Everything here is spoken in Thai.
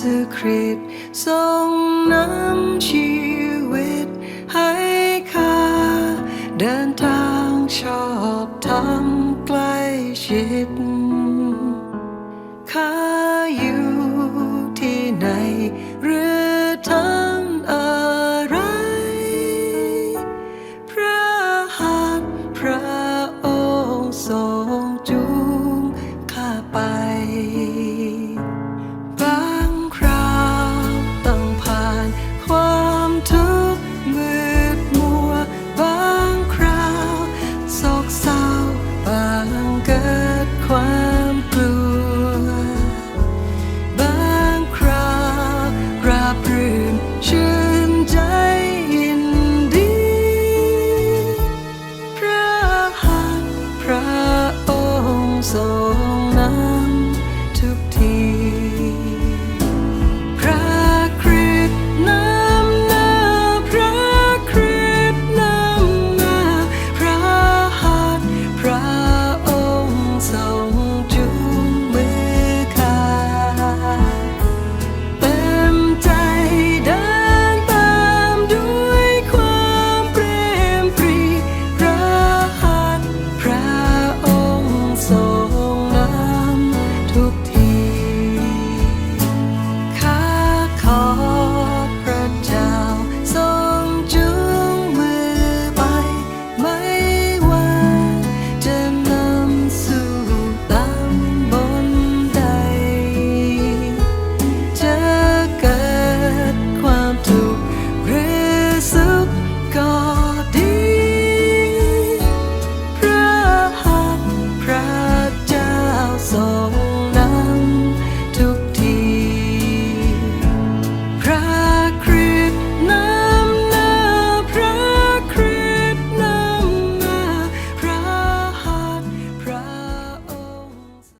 สคริตทรงนำชีวิตให้ข้าเดินทางชอบทำใกล้ชิด